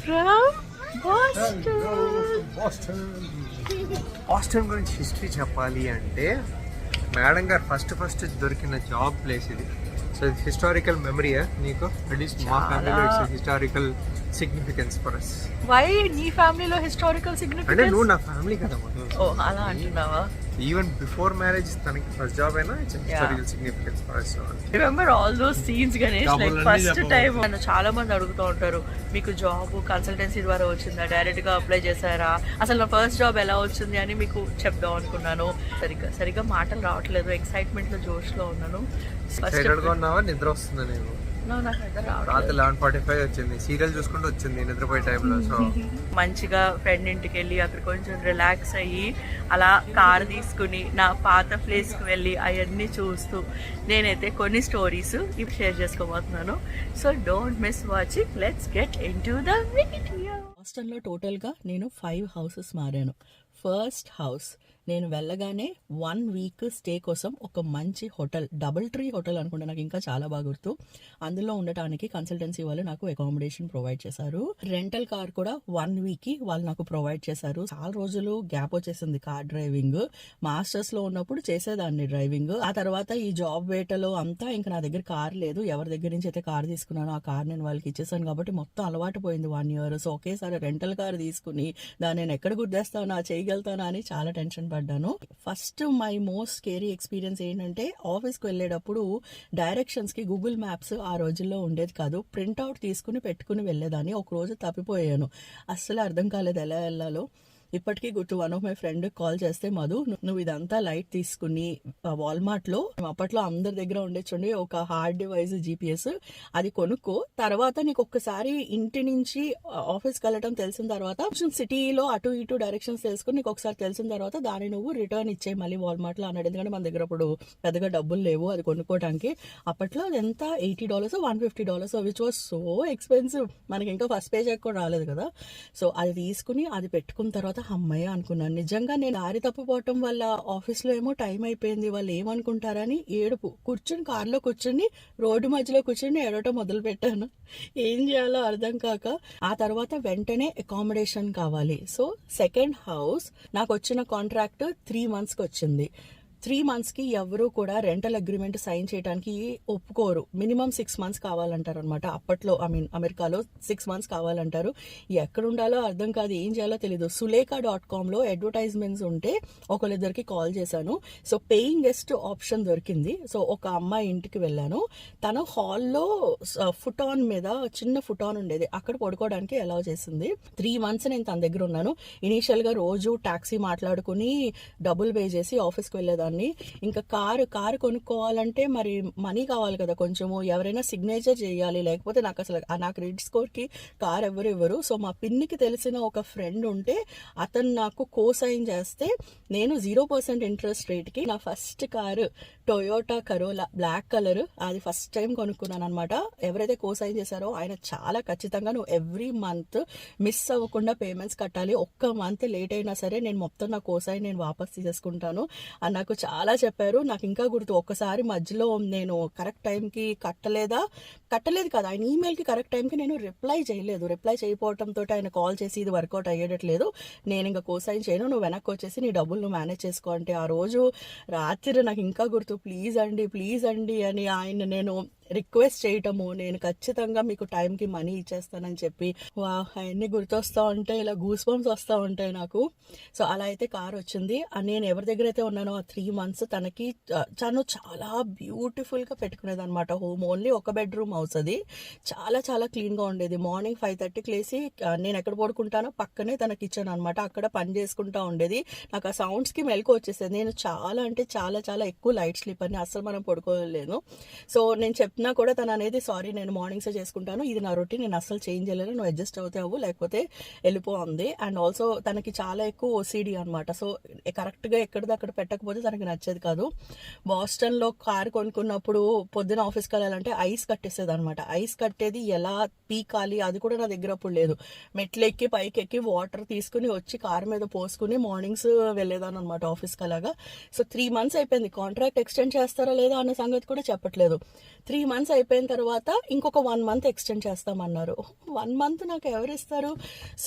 from Boston. Boston Boston గురించి history చెప్పాలి అంటే మేడం గారు ఫస్ట్ ఫస్ట్ దొరికిన జాబ్ ప్లేస్ ఇది. సో ఇది హిస్టారికల్ మెమరీయా నీకు? అట్లీస్ట్ మా ఫ్యామిలీలో historical significance for us Why నీ ఫ్యామిలీలో హిస్టారికల్ అంటే సిగ్నిఫికెన్స్ నువ్వు నా ఫ్యామిలీ కదా ఓ అలా అంటున్నావా? ఈవెన్ బిఫోర్ మ్యారేజ్ తనకి ఫస్ట్ జాబ్ అయినా it's historical significance for us remember all those scenes Ganesh like first. Time నన్ను చాలా మంది అడుగుతూ ఉంటారు మీకు జాబ్ కన్సల్టెన్సీ ద్వారా వచ్చిందా? డైరెక్ట్గా అప్లై చేశారా? అసలు నా ఫస్ట్ జాబ్ ఎలా వచ్చింది? అని మీకు చెప్దాం అనుకున్నాను. సరిగ్గా సరిగ్గా మాటలు రావట్లేదు. ఎక్సైట్మెంట్లో జోష్లో ఉన్నాను ఎక్సైటెడ్గా ఉన్నావా? నిద్ర వస్తుంది నేను రాత్రి లెవెన్ ఫార్టీ ఫైవ్ వచ్చింది. సీరియల్ చూసుకుంటూ వచ్చింది నిద్రపోయే టైంలో. సో మంచిగా ఫ్రెండ్ ఇంటికి వెళ్ళి అక్కడ కొంచెం రిలాక్స్ అయ్యి అలా కార్ తీసుకుని నా పాత ప్లేస్కి వెళ్ళి అవన్నీ చూస్తూ నేనైతే కొన్ని స్టోరీస్ ఇప్పుడు షేర్ చేసుకోబోతున్నాను. So don't miss watching let's get in to the video హాస్టల్లో టోటల్గా నేను ఫైవ్ హౌసెస్ మారాను. First house. నేను వెళ్ళగానే వన్ వీక్ స్టే కోసం ఒక మంచి హోటల్ డబుల్ ట్రీ హోటల్ అనుకుంటా నాకు ఇంకా చాలా బాగా గుర్తు. అందులో ఉండటానికి కన్సల్టెన్సీ వాళ్ళు నాకు అకామిడేషన్ ప్రొవైడ్ చేశారు. రెంటల్ కార్ కూడా వన్ వీక్కి వాళ్ళు నాకు ప్రొవైడ్ చేశారు. చాలా రోజులు గ్యాప్ వచ్చేసింది కార్ డ్రైవింగ్ మాస్టర్స్లో ఉన్నప్పుడు చేసేదాన్ని డ్రైవింగ్ ఆ తర్వాత ఈ జాబ్ వేటలో అంతా ఇంకా నా దగ్గర కార్ లేదు. ఎవరి దగ్గర నుంచి అయితే కార్ తీసుకున్నానో ఆ కార్ నేను వాళ్ళకి ఇచ్చేసాను కాబట్టి మొత్తం అలవాటు పోయింది వన్ ఇయర్. సో ఒకేసారి రెంటల్ కార్ తీసుకుని దాన్ని నేను ఎక్కడ గుద్దేస్తానా చేయగలుగుతానా అని చాలా టెన్షన్ పడ్డాను. First my most scary experience ఏంటంటే ఆఫీస్కి వెళ్ళేటప్పుడు డైరెక్షన్స్కి గూగుల్ మ్యాప్స్ ఆ రోజుల్లో ఉండేది కాదు. ప్రింట్అవుట్ తీసుకుని పెట్టుకుని వెళ్ళేదాన్ని. ఒక రోజు తప్పిపోయాను. అస్సలు అర్థం కాలేదు ఎలా వెళ్ళాలో. ఇప్పటికీ గుర్తు one of my friend call చేస్తే మధు నువ్వు ఇదంతా లైట్ తీసుకుని వాల్మార్ట్లో అప్పట్లో అందరి దగ్గర ఉండొచ్చుండి ఒక హార్డ్ డివైస్ జీపీఎస్ అది కొనుక్కో. తర్వాత నీకు ఒక్కసారి ఇంటి నుంచి ఆఫీస్కి వెళ్ళటం తెలిసిన తర్వాత కొంచెం సిటీలో అటు ఇటు డైరెక్షన్స్ తెలుసుకుని నీకు ఒకసారి తెలిసిన తర్వాత దాన్ని నువ్వు రిటర్న్ ఇచ్చే మళ్ళీ వాల్మార్ట్లో అన్నాడు ఎందుకంటే మన దగ్గర అప్పుడు పెద్దగా డబ్బులు లేవు అది కొనుక్కోవడానికి అప్పట్లో ఎంత eighty dollars one fifty dollars which was so expensive మనకి ఇంకా ఫస్ట్ పేజ్ ఎక్కువ రాలేదు కదా. సో అది తీసుకుని అది పెట్టుకున్న తర్వాత అమ్మయ్య అనుకున్నాను. నిజంగా నేను దారి తప్పిపోవటం వల్ల ఆఫీస్లో ఏమో టైం అయిపోయింది వాళ్ళు ఏమనుకుంటారని ఏడుపు. కూర్చుని కార్లో కూర్చుని రోడ్డు మధ్యలో కూర్చుని ఏడవటం మొదలు పెట్టాను ఏం చేయాలో అర్థం కాక ఆ తర్వాత వెంటనే అకామిడేషన్ కావాలి. సో సెకండ్ హౌస్ నాకు వచ్చిన కాంట్రాక్ట్ త్రీ మంత్స్కి వచ్చింది. త్రీ మంత్స్కి ఎవరు కూడా రెంటల్ అగ్రిమెంట్ సైన్ చేయడానికి ఒప్పుకోరు. మినిమం సిక్స్ మంత్స్ కావాలంటారు అనమాట అప్పట్లో ఐ మీన్ అమెరికాలో సిక్స్ మంత్స్ కావాలంటారు. ఎక్కడ ఉండాలో అర్థం కాదు ఏం చేయాలో తెలియదు సులేఖ డాట్ కామ్లో అడ్వర్టైజ్మెంట్స్ ఉంటే ఒకరిద్దరికి కాల్ చేశాను. సో పేయింగ్ గెస్ట్ ఆప్షన్ దొరికింది. సో ఒక అమ్మాయి ఇంటికి వెళ్ళాను. తను హాల్లో ఫుటాన్ మీద చిన్న ఫుటాన్ ఉండేది. అక్కడ పడుకోవడానికి అలౌ చేసింది. త్రీ మంత్స్ నేను తన దగ్గర ఉన్నాను. ఇనీషియల్గా రోజు ట్యాక్సీ మాట్లాడుకుని డబ్బులు పే చేసి ఆఫీస్కి వెళ్ళేదాన్ని. ఇంకా కారు కారు కొనుక్కోవాలంటే మరి మనీ కావాలి కదా కొంచెము. ఎవరైనా సిగ్నేచర్ చేయాలి. లేకపోతే నాకు అసలు నా క్రెడిట్ స్కోర్కి కార్ ఎవరు ఇవ్వరు. సో మా పిన్నికి తెలిసిన ఒక ఫ్రెండ్ ఉంటే అతను నాకు కో సైన్ చేస్తే నేను జీరో పర్సెంట్ ఇంట్రెస్ట్ రేట్కి నా first car Toyota Corolla black colour అది ఫస్ట్ టైం కొనుక్కున్నాను అనమాట ఎవరైతే కో సైన్ చేశారో ఆయన చాలా ఖచ్చితంగా నువ్వు ఎవ్రీ మంత్ మిస్ అవ్వకుండా పేమెంట్స్ కట్టాలి. ఒక్క మంత్ లేట్ అయినా సరే నేను మొత్తం నా కోసాయి నేను వాపస్ తీసేసుకుంటాను. అని నాకు చాలా చెప్పారు. నాకు ఇంకా గుర్తు ఒక్కసారి మధ్యలో నేను కరెక్ట్ టైంకి కట్టలేదా? కట్టలేదు కదా. ఆయన ఈమెయిల్కి కరెక్ట్ టైంకి నేను రిప్లై చేయలేదు. రిప్లై చేయకపోవడంతో ఆయన కాల్ చేసి ఇది వర్కౌట్ అయ్యేటట్లేదు. నేను ఇంకా కోసైన్ చేయను. నువ్వు వెనక్కి వచ్చేసి నీ డబ్బులు నువ్వు మేనేజ్ చేసుకో అంటే ఆ రోజు రాత్రి నాకు ఇంకా గుర్తు ప్లీజ్ అండి ప్లీజ్ అండి అని ఆయన నేను రిక్వెస్ట్ చేయటము నేను ఖచ్చితంగా మీకు టైంకి మనీ ఇచ్చేస్తానని చెప్పి వా అవన్నీ గుర్తొస్తా ఉంటాయి ఇలా గూస్ బంప్స్ వస్తూ ఉంటాయి నాకు. సో అలా అయితే కార్ వచ్చింది. నేను ఎవరి దగ్గర అయితే ఉన్నానో ఆ త్రీ మంత్స్ తనకి తను చాలా బ్యూటిఫుల్గా పెట్టుకునేది అనమాట హోమ్ ఓన్లీ ఒక బెడ్రూమ్ హౌస్ అది. చాలా చాలా క్లీన్గా ఉండేది. మార్నింగ్ ఫైవ్ థర్టీకి లేసి నేను ఎక్కడ పడుకుంటానో పక్కనే తన కిచెన్ అనమాట అక్కడ పని చేసుకుంటా ఉండేది. నాకు ఆ సౌండ్స్కి మెలకు వచ్చేసేది. నేను చాలా అంటే చాలా చాలా ఎక్కువ లైట్ స్లీప్ అని అసలు మనం పడుకోలేను సో నేను చెప్పినా కూడా తను అనేది సారీ నేను మార్నింగ్సే చేసుకుంటాను. ఇది నా రొటీన్. నేను అసలు చేంజ్ చేయలేను. నువ్వు అడ్జస్ట్ అవుతావు. లేకపోతే వెళ్ళిపో ఉంది అండ్ ఆల్సో తనకి చాలా ఎక్కువ ఓసీడీ అనమాట సో కరెక్ట్గా ఎక్కడిది అక్కడ పెట్టకపోతే తనకి నచ్చేది కాదు. బాస్టన్లో కార్ కొనుక్కున్నప్పుడు పొద్దున ఆఫీస్కి వెళ్ళాలంటే ఐస్ కట్టేసేది అనమాట ఐస్ కట్టేది ఎలా పీకాలి? అది కూడా నా దగ్గర అప్పుడు లేదు. మెట్లు ఎక్కి పైకి ఎక్కి వాటర్ తీసుకుని వచ్చి కార్ మీద పోసుకుని మార్నింగ్స్ వెళ్ళేదాన్ని అనమాట ఆఫీస్కి అలాగా. సో త్రీ మంత్స్ అయిపోయింది. కాంట్రాక్ట్ ఎక్స్టెండ్ చేస్తారా లేదా అన్న సంగతి కూడా చెప్పట్లేదు. త్రీ మంత్స్ అయిపోయిన తర్వాత ఇంకొక వన్ మంత్ ఎక్స్టెండ్ చేస్తామన్నారు. వన్ మంత్ నాకు ఎవరు ఇస్తారు?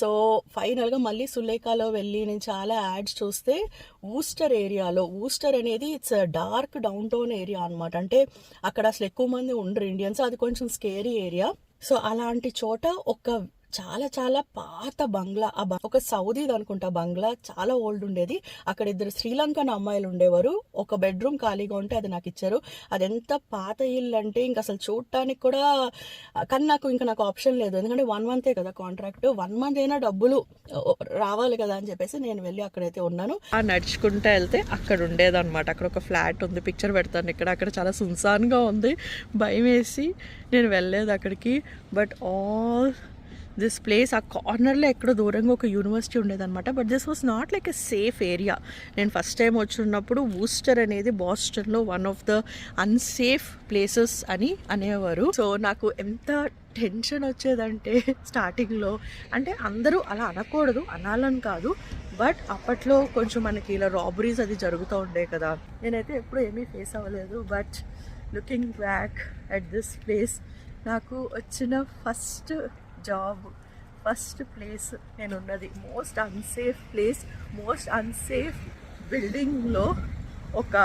సో ఫైనల్గా మళ్ళీ సులేఖాలో వెళ్ళి నేను చాలా యాడ్స్ చూస్తే ఊస్టర్ ఏరియాలో ఊస్టర్ అనేది it's dark downtown area అనమాట అంటే అక్కడ అసలు ఎక్కువ మంది ఉండరు ఇండియన్స్ అది కొంచెం స్కేరీ ఏరియా సో అలాంటి చోట ఒక చాలా చాలా పాత బంగ్లా. ఆ ఒక సౌదీది అనుకుంటా బంగ్లా. చాలా ఓల్డ్ ఉండేది. అక్కడ ఇద్దరు శ్రీలంకన్ అమ్మాయిలు ఉండేవారు. ఒక బెడ్రూమ్ ఖాళీగా ఉంటే అది నాకు ఇచ్చారు. అది ఎంత పాత ఇల్లు అంటే ఇంకా అసలు చూడటానికి కూడా కానీ నాకు ఇంకా నాకు ఆప్షన్ లేదు. ఎందుకంటే వన్ మంతే కదా కాంట్రాక్ట్. వన్ మంత్ అయినా డబ్బులు రావాలి కదా అని చెప్పేసి నేను వెళ్ళి అక్కడైతే ఉన్నాను. ఆ నడుచుకుంటూ వెళ్తే అక్కడ ఉండేదన్నమాట. అక్కడ ఒక ఫ్లాట్ ఉంది. పిక్చర్ పెడతాను ఇక్కడ. అక్కడ చాలా సున్సాన్గా ఉంది. భయం వేసి నేను వెళ్ళలేదు అక్కడికి. బట్ ఆల్ దిస్ ప్లేస్ ఆ కార్నర్లో ఎక్కడో దూరంగా ఒక యూనివర్సిటీ ఉండేదన్నమాట. But this was not like a safe area నేను ఫస్ట్ టైం వచ్చినప్పుడు వూస్టర్ అనేది బాస్టన్లో one of the unsafe places అని అనేవారు. సో నాకు ఎంత టెన్షన్ వచ్చేదంటే స్టార్టింగ్లో అంటే అందరూ అలా అనకూడదు అనాలని కాదు. బట్ అప్పట్లో కొంచెం మనకి ఇలా రాబరీస్ అది జరుగుతూ ఉండే కదా. నేనైతే ఎప్పుడు ఏమీ ఫేస్ అవ్వలేదు. But looking back at this place నాకు వచ్చిన ఫస్ట్ జాబ్ ఫస్ట్ ప్లేస్ నేను ఉన్నది most unsafe place most unsafe బిల్డింగ్లో ఒక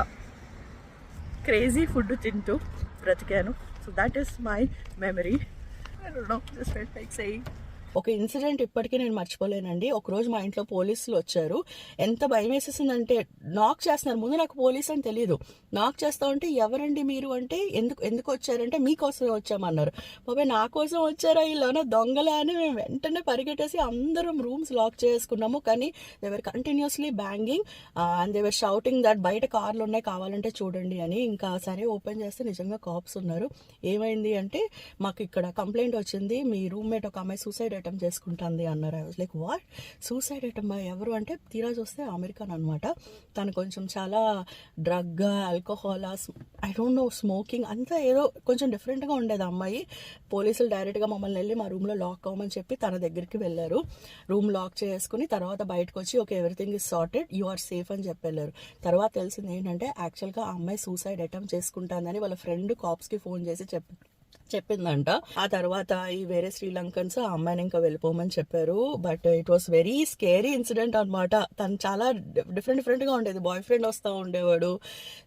క్రేజీ ఫుడ్ తింటూ బ్రతికాను. So that is my memory like saying ఒక ఇన్సిడెంట్ ఇప్పటికీ నేను మర్చిపోలేనండి. ఒకరోజు మా ఇంట్లో పోలీసులు వచ్చారు. ఎంత భయం వేసేసిందంటే నాక్ చేస్తున్నారు. ముందు నాకు పోలీస్ అని తెలియదు నాక్ చేస్తా ఉంటే ఎవరండి మీరు అంటే ఎందుకు ఎందుకు వచ్చారంటే మీకోసమే వచ్చామన్నారు. బాబాయ్ నా కోసం వచ్చారా? ఇలానో దొంగలా అని మేము వెంటనే పరిగెట్టేసి అందరం రూమ్స్ లాక్ చేసుకున్నాము. కానీ they were continuously banging and they were shouting that బయట కార్లు ఉన్నాయి కావాలంటే చూడండి అని ఇంకా సరే ఓపెన్ చేస్తే నిజంగా కాప్స్ ఉన్నారు. ఏమైంది అంటే మాకు ఇక్కడ కంప్లైంట్ వచ్చింది. మీ రూమ్మేట్ ఒక అమ్మాయి సూసైడ్ అటెంప్ట్ చేసుకుంటుంది అన్నారు. I was like what suicide attempt ఎవరు? అంటే తీరా చూస్తే అమెరికన్ అనమాట తను కొంచెం చాలా drug alcohol I don't know smoking అంతా ఏదో కొంచెం డిఫరెంట్గా ఉండేది ఆ అమ్మాయి. పోలీసులు డైరెక్ట్గా మమ్మల్ని వెళ్ళి మా రూమ్లో లాక్ అవ్వమని చెప్పి తన దగ్గరికి వెళ్ళారు. రూమ్ లాక్ చేసుకుని తర్వాత బయటకు వచ్చి okay everything is sorted you are safe అని చెప్పి వెళ్ళారు. తర్వాత తెలిసింది ఏంటంటే యాక్చువల్గా ఆ అమ్మాయి సూసైడ్ అటెంప్ట్ చేసుకుంటానని వాళ్ళ ఫ్రెండ్ కాప్స్కి ఫోన్ చేసి చెప్పారు. చెప్పిందంట. ఆ తర్వాత ఈ వేరే శ్రీలంకన్స్ ఆ అమ్మాయిని ఇంకా వెళ్ళిపోమని చెప్పారు. But it was very scary incident అనమాట తను చాలా డిఫరెంట్ డిఫరెంట్గా ఉండేది. బాయ్ ఫ్రెండ్ వస్తూ ఉండేవాడు.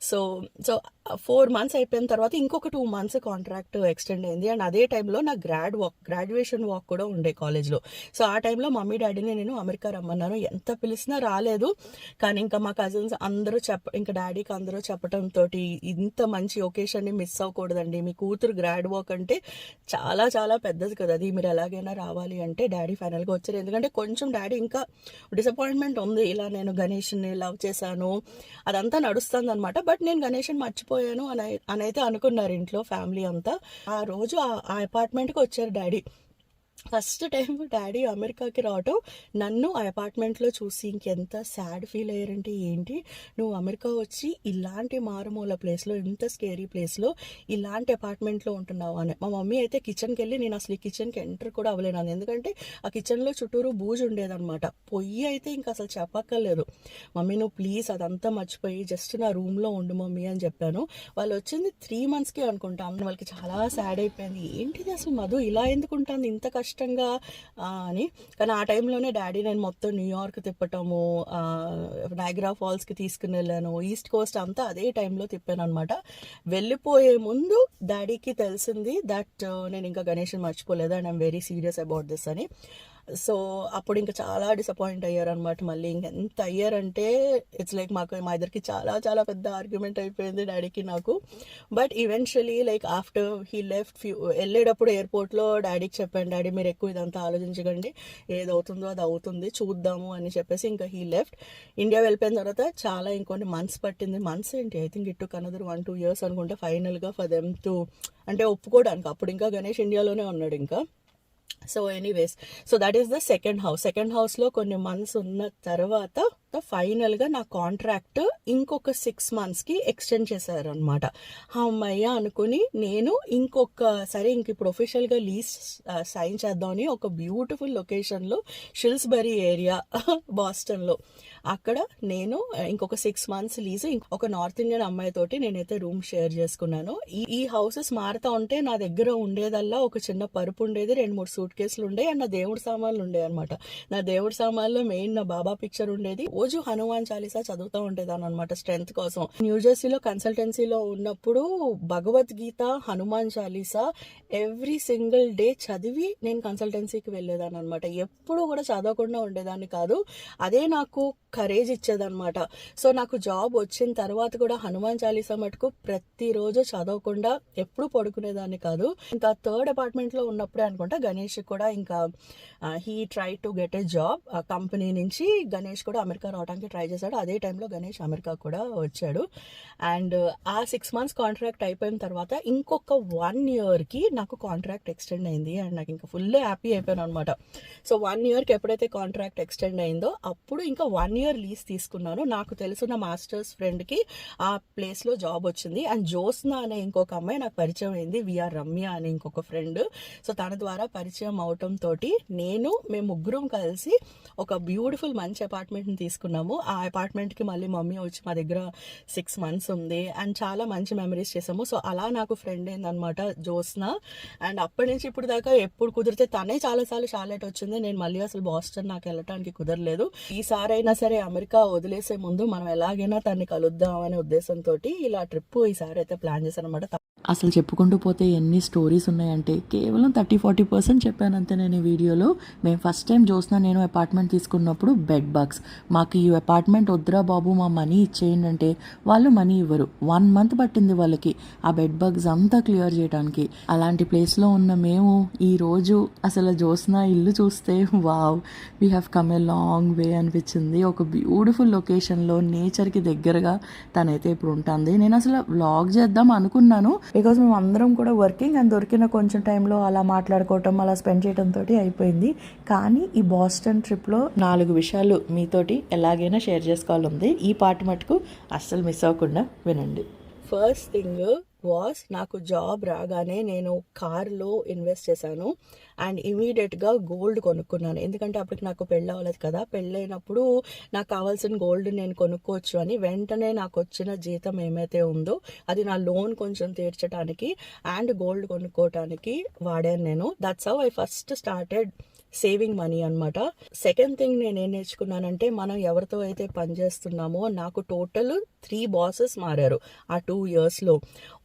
సో సో ఫోర్ మంత్స్ అయిపోయిన తర్వాత ఇంకొక టూ మంత్స్ కాంట్రాక్ట్ ఎక్స్టెండ్ అయింది. అండ్ అదే టైంలో నా గ్రాడ్ వాక్ గ్రాడ్యుయేషన్ వాక్ కూడా ఉండే కాలేజ్లో. సో ఆ టైంలో మమ్మీ డాడీని నేను అమెరికా రమ్మన్నాను. ఎంత పిలిచినా రాలేదు. కానీ ఇంకా మా కజిన్స్ అందరూ చెప్ప ఇంకా డాడీకి అందరూ చెప్పడంతో ఇంత మంచి ఒకేషన్ని మిస్ అవ్వకూడదండి. మీ కూతురు గ్రాడ్ వాక్ అంటే చాలా చాలా పెద్దది కదా. అది మీరు ఎలాగైనా రావాలి అంటే డాడీ ఫైనల్గా వచ్చారు. ఎందుకంటే కొంచెం డాడీ ఇంకా డిసప్పాయింట్మెంట్ ఉంది. ఇలా నేను గణేష్ని లవ్ చేశాను. అదంతా నడుస్తుంది అనమాట బట్ నేను గణేష్ని మర్చిపోయాను అని అని అయితే అనుకున్నారు ఇంట్లో ఫ్యామిలీ అంతా. ఆ రోజు ఆ- ఆ అపార్ట్మెంట్కి వచ్చారు డాడీ. ఫస్ట్ టైం డాడీ అమెరికాకి రావటం. నన్ను ఆ అపార్ట్మెంట్లో చూసి ఇంకెంత సాడ్ ఫీల్ అయ్యారంటే ఏంటి? నువ్వు అమెరికా వచ్చి ఇలాంటి మారుమూల ప్లేస్లో ఇంత స్కేరీ ప్లేస్లో ఇలాంటి అపార్ట్మెంట్లో ఉంటున్నావు అని. మా మమ్మీ అయితే కిచెన్కి వెళ్ళి నేను అసలు ఈ కిచెన్కి ఎంటర్ కూడా అవ్వలేను ఎందుకంటే ఆ కిచెన్లో చుట్టూరు బూజు ఉండేదన్నమాట. పొయ్యి అయితే ఇంకా అసలు చెప్పక్కర్లేదు. మమ్మీ నువ్వు ప్లీజ్ అదంతా మర్చిపోయి జస్ట్ నా రూమ్లో ఉండు మమ్మీ అని చెప్పాను. వాళ్ళు వచ్చింది త్రీ మంత్స్కి అనుకుంటా. వాళ్ళకి చాలా సాడ్ అయిపోయింది. ఏంటిది అసలు మధు? ఇలా ఎందుకు ఉంటుంది? ఇంత కష్టంగా అని. కానీ ఆ టైంలోనే డాడీ నేను మొత్తం న్యూయార్క్ తిప్పటము నైగ్రా ఫాల్స్కి తీసుకుని వెళ్ళాను ఈస్ట్ కోస్ట్ అంతా అదే టైంలో తిప్పాను అనమాట వెళ్ళిపోయే ముందు డాడీకి తెలిసింది దట్ నేను ఇంకా గణేష్ని మర్చిపోలేదు and I'm very serious about this అని. సో అప్పుడు ఇంకా చాలా డిసప్పాయింట్ అయ్యారనమాట మళ్ళీ. ఇంకెంత అయ్యారంటే ఇట్స్ లైక్ మాకు మా ఇద్దరికి చాలా చాలా పెద్ద ఆర్గ్యుమెంట్ అయిపోయింది డాడీకి నాకు. But eventually like after he left few వెళ్ళేటప్పుడు ఎయిర్పోర్ట్లో డాడీకి చెప్పాను డాడీ మీరు ఎక్కువ ఇదంతా ఆలోచించకండి. ఏదవుతుందో అది అవుతుంది చూద్దాము అని చెప్పేసి ఇంకా హీ లెఫ్ట్ ఇండియా వెళ్ళిపోయిన తర్వాత చాలా ఇంకొన్ని మంత్స్ పట్టింది. మంత్స్ ఏంటి? ఐ థింక్ ఇటు అనదర్ వన్ టూ ఇయర్స్ అనుకుంటే ఫైనల్గా ఫర్ దెమ్ టు అంటే ఒప్పుకోవడానికి. అప్పుడు ఇంకా గణేష్ ఇండియాలోనే ఉన్నాడు ఇంకా. So anyways so that is the second house second హౌస్లో కొన్ని మంత్స్ ఉన్న తర్వాత ఫైనల్గా నా కాంట్రాక్ట్ ఇంకొక సిక్స్ మంత్స్కి ఎక్స్టెండ్ చేశారనమాట అమ్మయ్య అనుకుని నేను ఇంకొక సరే ఇంక ఇప్పుడు ఒఫీషియల్గా లీజ్ సైన్ చేద్దామని ఒక బ్యూటిఫుల్ లొకేషన్లో షిల్స్బరీ ఏరియా బాస్టన్లో అక్కడ నేను ఇంకొక సిక్స్ మంత్స్ లీజ్ ఒక నార్త్ ఇండియన్ అమ్మాయితోటి నేనైతే రూమ్ షేర్ చేసుకున్నాను. ఈ ఈ హౌసెస్ మారుతా ఉంటే నా దగ్గర ఉండేదల్లా ఒక చిన్న పరుపు ఉండేది రెండు మూడు సూట్ కేసులు ఉండే అండ్ నా దేవుడి సామాన్లు ఉండే అనమాట నా దేవుడి సామాన్లో మెయిన్ నా బాబా పిక్చర్ ఉండేది. రోజు హనుమాన్ చాలీసా చదువుతూ ఉండేదాన్ని అనమాట స్ట్రెంత్ కోసం. న్యూజెర్సీలో కన్సల్టెన్సీలో ఉన్నప్పుడు Bhagavad Gita Hanuman Chalisa every single day చదివి నేను కన్సల్టెన్సీకి వెళ్ళేదాన్ని అనమాట ఎప్పుడు కూడా చదవకుండా ఉండేదాన్ని కాదు. అదే నాకు కరేజ్ ఇచ్చేదన్నమాట. సో నాకు జాబ్ వచ్చిన తర్వాత కూడా హనుమాన్ చాలీసా మటుకు ప్రతిరోజు చదవకుండా ఎప్పుడు పడుకునేదాన్ని కాదు. ఇంకా థర్డ్ అపార్ట్మెంట్లో ఉన్నప్పుడే అనుకుంటా గణేష్ కూడా ఇంకా he try to get a job ఆ కంపెనీ నుంచి గణేష్ కూడా అమెరికా రావడానికి ట్రై చేశాడు. అదే టైంలో గణేష్ అమెరికా కూడా వచ్చాడు. అండ్ ఆ సిక్స్ మంత్స్ కాంట్రాక్ట్ అయిపోయిన తర్వాత ఇంకొక వన్ ఇయర్కి నాకు కాంట్రాక్ట్ ఎక్స్టెండ్ అయింది. అండ్ నాకు ఇంకా ఫుల్ హ్యాపీ అయిపోయాను అనమాట సో వన్ ఇయర్కి ఎప్పుడైతే కాంట్రాక్ట్ ఎక్స్టెండ్ అయిందో అప్పుడు ఇంకా వన్ ఇయర్ ఇయర్ లీజ్ తీసుకున్నాను. నాకు తెలుసున్న మాస్టర్స్ ఫ్రెండ్కి ఆ ప్లేస్లో జాబ్ వచ్చింది. అండ్ జోస్న అనే ఇంకొక అమ్మాయి నాకు పరిచయం అయింది. విఆర్ రమ్య అనే ఇంకొక ఫ్రెండ్ సో తన ద్వారా పరిచయం అవటంతో నేను మేము ముగ్గురం కలిసి ఒక బ్యూటిఫుల్ మంచి అపార్ట్మెంట్ని తీసుకున్నాము. ఆ అపార్ట్మెంట్కి మళ్ళీ మమ్మీ వచ్చి మా దగ్గర సిక్స్ మంత్స్ ఉంది. అండ్ చాలా మంచి మెమరీస్ చేసాము సో అలా నాకు ఫ్రెండ్ ఏందనమాట జోస్న అండ్ అప్పటి నుంచి ఇప్పుడు దాకా ఎప్పుడు కుదిరితే తనే చాలాసార్లు షార్లెట్ వచ్చింది. నేను మళ్ళీ అసలు బాస్టన్ నాకు వెళ్ళటానికి కుదరలేదు. ఈసారైనా సరే ఈసారి అమెరికా వదిలేసే ముందు మనం ఎలాగైనా తన్ని కలుద్దాం అనే ఉద్దేశంతో ఇలా ట్రిప్ ఈసారి అయితే ప్లాన్ చేశాను అనమాట అసలు చెప్పుకుంటూ పోతే ఎన్ని స్టోరీస్ ఉన్నాయంటే కేవలం థర్టీ ఫార్టీ పర్సెంట్ చెప్పానంతే నేను ఈ వీడియోలో. మేము ఫస్ట్ టైం చూసిన నేను అపార్ట్మెంట్ తీసుకున్నప్పుడు బెడ్ బాక్స్. మాకు ఈ అపార్ట్మెంట్ వద్దురా బాబు మా మనీ ఇచ్చేయండి అంటే వాళ్ళు మనీ ఇవ్వరు. వన్ మంత్ పట్టింది వాళ్ళకి ఆ బెడ్ బగ్స్ అంతా క్లియర్ చేయడానికి అలాంటి ప్లేస్లో ఉన్న మేము ఈ రోజు అసలు జ్యోత్స్న ఇల్లు చూస్తే wow we have come a long way అనిపించింది. ఒక బ్యూటిఫుల్ లొకేషన్లో నేచర్కి దగ్గరగా తనైతే ఇప్పుడు ఉంటుంది. నేను అసలు వ్లాగ్ చేద్దాం అనుకున్నాను. బికాజ్ మేము అందరం కూడా వర్కింగ్ అండ్ దొరికిన కొంచెం టైంలో అలా మాట్లాడుకోవటం అలా స్పెండ్ చేయడంతో తోటి అయిపోయింది. కానీ ఈ బాస్టన్ ట్రిప్లో నాలుగు విషయాలు మీతోటి ఎలాగైనా షేర్ చేసుకోవాలంది ఈ పార్ట్ మటుకు అస్సలు మిస్ అవ్వకుండా వినండి. ఫస్ట్ థింగ్ వాస్ నాకు జాబ్ రాగానే నేను కార్లో ఇన్వెస్ట్ చేశాను. అండ్ ఇమీడియట్గా గోల్డ్ కొనుక్కున్నాను. ఎందుకంటే అప్పటికి నాకు పెళ్ళి అవ్వలేదు కదా. పెళ్ళైనప్పుడు నాకు కావాల్సిన గోల్డ్ నేను కొనుక్కోవచ్చు అని వెంటనే నాకు వచ్చిన జీతం ఏమైతే ఉందో అది నా లోన్ కొంచెం తీర్చడానికి అండ్ గోల్డ్ కొనుక్కోవటానికి వాడాను నేను. That's how I first started saving money అనమాట సెకండ్ థింగ్ నేను ఏం నేర్చుకున్నానంటే మనం ఎవరితో అయితే పనిచేస్తున్నామో నాకు టోటల్ త్రీ బాసెస్ మారారు ఆ టూ ఇయర్స్లో.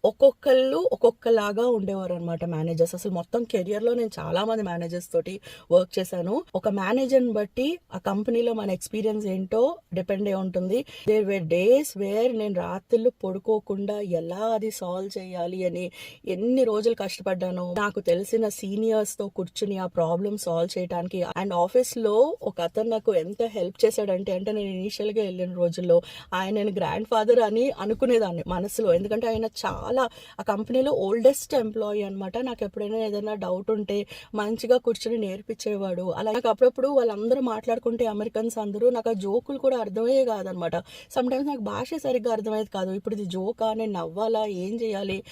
ఒక్కొక్కళ్ళు ఒక్కొక్కలాగా ఉండేవారు అనమాట మేనేజర్స్. అసలు మొత్తం కెరియర్లో నేను చాలామంది మేనేజర్స్ తోటి వర్క్ చేశాను. ఒక మేనేజర్ని బట్టి ఆ కంపెనీలో మన ఎక్స్పీరియన్స్ ఏంటో డిపెండ్ అయి ఉంటుంది. దేర్ వేర్ డేస్ వేర్ నేను రాత్రులు పడుకోకుండా ఎలా అది సాల్వ్ చేయాలి అని ఎన్ని రోజులు కష్టపడ్డాను నాకు తెలిసిన సీనియర్స్తో కూర్చుని ఆ ప్రాబ్లమ్ సాల్వ్ చేయడానికి అండ్ ఆఫీస్లో ఒక అతను నాకు ఎంత హెల్ప్ చేశాడంటే అంటే నేను ఇనీషియల్గా వెళ్ళిన రోజుల్లో ఆయన నేను గ్రాండ్ ఫాదర్ అని అనుకునేదాన్ని మనసులో. ఎందుకంటే ఆయన చాలా ఆ కంపెనీలో ఓల్డెస్ట్ ఎంప్లాయీ అనమాట నాకు ఎప్పుడైనా ఏదైనా డౌట్ ఉంటే మంచిగా కూర్చొని నేర్పించేవాడు. అలా నాకు అప్పుడప్పుడు వాళ్ళందరూ మాట్లాడుకుంటే అమెరికన్స్ అందరూ నాకు ఆ జోకులు కూడా అర్థమయ్యే కాదనమాట సమ్ టైమ్స్ నాకు భాష సరిగ్గా అర్థమయ్యేది కాదు. ఇప్పుడు ఇది జోకా? నేను నవ్వాలా? ఏం చేయాలి?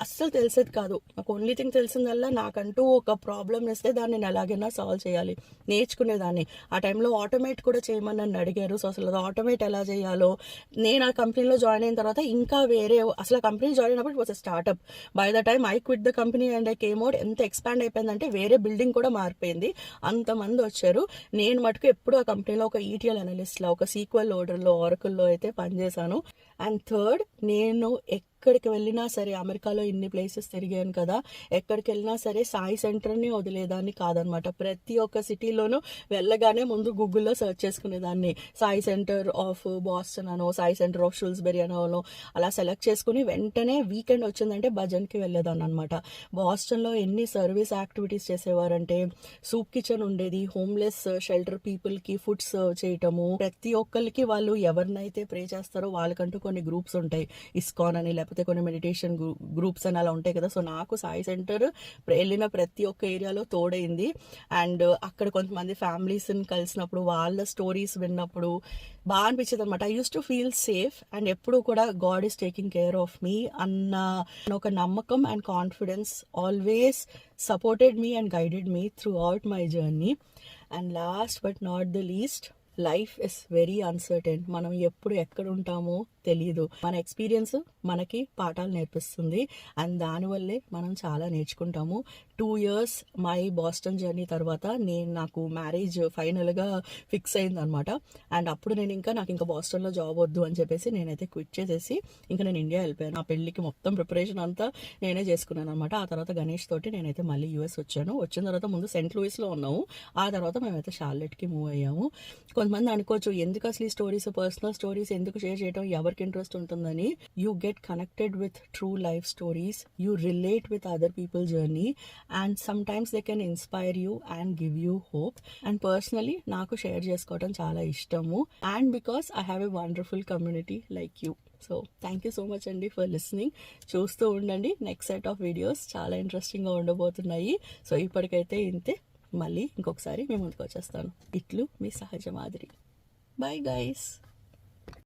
అస్సలు తెలిసేది కాదు. నాకు ఓన్లీ థింగ్ తెలిసిందల్లా నాకంటూ ఒక ప్రాబ్లం ఇస్తే దాన్ని నేను ఎలాగైనా సాల్వ్ చేయాలి. నేర్చుకునేదాన్ని. ఆ టైంలో ఆటోమేట్ కూడా చేయమని నన్ను అడిగారు. సో అసలు ఆటోమేట్ ఎలా చేయాలో? నేను ఆ కంపెనీలో జాయిన్ అయిన తర్వాత ఇంకా వేరే అసలు ఆ కంపెనీ జాయిన్ అయినప్పుడు was startup by the time I quit the company and I కేమోడ్ ఎంత ఎక్స్పాండ్ అయిపోయిందంటే వేరే బిల్డింగ్ కూడా మారిపోయింది. అంతమంది వచ్చారు. నేను మటుకు ఎప్పుడు ఆ కంపెనీలో ఒక ఈటీఎల్ అనలిస్ట్లో ఒక సీక్వెల్ ఓడర్లో ఆరకుల్లో అయితే పనిచేశాను. అండ్ థర్డ్ నేను ఎక్కడికి వెళ్ళినా సరే అమెరికాలో ఇన్ని ప్లేసెస్ తిరిగాను కదా ఎక్కడికి వెళ్ళినా సరే సాయి సెంటర్ని వదిలేదాన్ని కాదనమాట. ప్రతి ఒక్క సిటీలోనూ వెళ్ళగానే ముందు గూగుల్లో సెర్చ్ చేసుకునేదాన్ని. సాయి సెంటర్ ఆఫ్ బాస్టన్ అనో సాయి సెంటర్ ఆఫ్ షూల్స్బెరీ అనో అలా సెలెక్ట్ చేసుకుని వెంటనే వీకెండ్ వచ్చిందంటే భజన్కి వెళ్ళేదాన్ని అనమాట. బాస్టన్లో ఎన్ని సర్వీస్ యాక్టివిటీస్ చేసేవారంటే సూప్ కిచెన్ ఉండేది హోమ్లెస్ షెల్టర్ పీపుల్కి ఫుడ్ సర్వ్ చేయటము. ప్రతి ఒక్కరికి వాళ్ళు ఎవరినైతే ప్రే చేస్తారో వాళ్ళకంటూ కొన్ని గ్రూప్స్ ఉంటాయి. ఇస్కాన్ అని లేకపోతే లేకపోతే కొన్ని మెడిటేషన్ గ్రూప్స్ అని అలా ఉంటాయి కదా. సో నాకు సాయి సెంటర్ వెళ్ళిన ప్రతి ఒక్క ఏరియాలో తోడైంది. అండ్ అక్కడ కొంతమంది ఫ్యామిలీస్ని కలిసినప్పుడు వాళ్ళ స్టోరీస్ విన్నప్పుడు బాగా అనిపించేది అనమాట I used to feel safe and ఎప్పుడు కూడా God is taking care of me అన్న ఒక నమ్మకం and confidence always supported me and guided me throughout my journey and last but not the least life is very uncertain మనం ఎప్పుడు ఎక్కడ ఉంటామో తెలియదు మన ఎక్స్పీరియన్స్ మనకి పాఠాలు నేర్పిస్తుంది. అండ్ దానివల్లే మనం చాలా నేర్చుకుంటాము. Two years my Boston journey తర్వాత నేను నాకు మ్యారేజ్ ఫైనల్గా ఫిక్స్ అయింది అనమాట అండ్ అప్పుడు నేను ఇంకా నాకు ఇంకా బాస్టన్లో జాబ్ వద్దు అని చెప్పేసి నేనైతే క్విట్ చేసేసి ఇంకా నేను ఇండియా వెళ్ళిపోయాను. నా పెళ్ళికి మొత్తం ప్రిపరేషన్ అంతా నేనే చేసుకున్నాను అనమాట ఆ తర్వాత గణేష్ తోటి నేనైతే మళ్ళీ యూఎస్ వచ్చాను. వచ్చిన తర్వాత ముందు సెంట్ లూయిస్లో ఉన్నాము. ఆ తర్వాత మేమైతే షార్లెట్కి మూవ్ అయ్యాము. కొంతమంది అనుకోవచ్చు ఎందుకు అసలు ఈ స్టోరీస్ పర్సనల్ స్టోరీస్ ఎందుకు షేర్ చేయడం ఎవరికి ఇంట్రెస్ట్ ఉంటుందని. You get connected with true life stories you relate with other people journey and sometimes they can inspire you and give you hope and personally నాకు షేర్ చేసుకోవడం చాలా ఇష్టము. And because I have a wonderful community like you so thank you so much అండి for listening చూస్తూ ఉండండి. Next set of videos చాలా ఇంట్రెస్టింగ్గా ఉండబోతున్నాయి. సో ఇప్పటికైతే ఇంతే. మళ్ళీ ఇంకొకసారి మేము ముందుకు వచ్చేస్తాను. ఇట్లు మీ సహజ మాదిరి. Bye guys